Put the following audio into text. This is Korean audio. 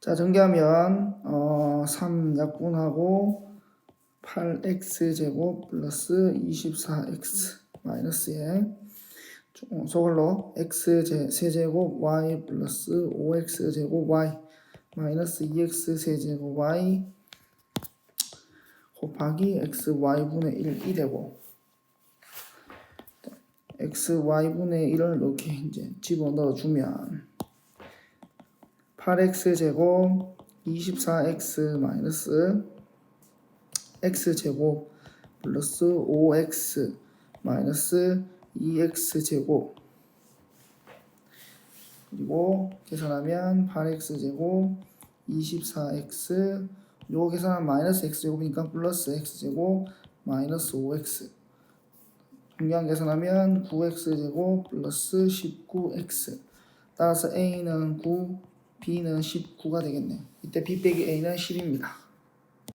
자, 전개하면 어, 3 약분하고 8x제곱 플러스 24x 마이너스에 조- 저걸로 x 제 세제곱 y 플러스 5x 제곱 y 마이너스 2x 세제곱 y 곱하기 x y분의 1이 되고 x y분의 1을 이렇게 이제 집어 넣어 주면 8x 제곱 24x 마이너스 x 제곱 플러스 5x 마이너스 2x 제곱. 그리고 계산하면 8x 제곱 24x 요거 계산하면 마이너스 x 제곱이니까 플러스 x 제곱 마이너스 5x 중량 계산하면 9x 제곱 플러스 19x 따라서 a는 9 b는 19가 되겠네요 이때 b 빼기 a는 10입니다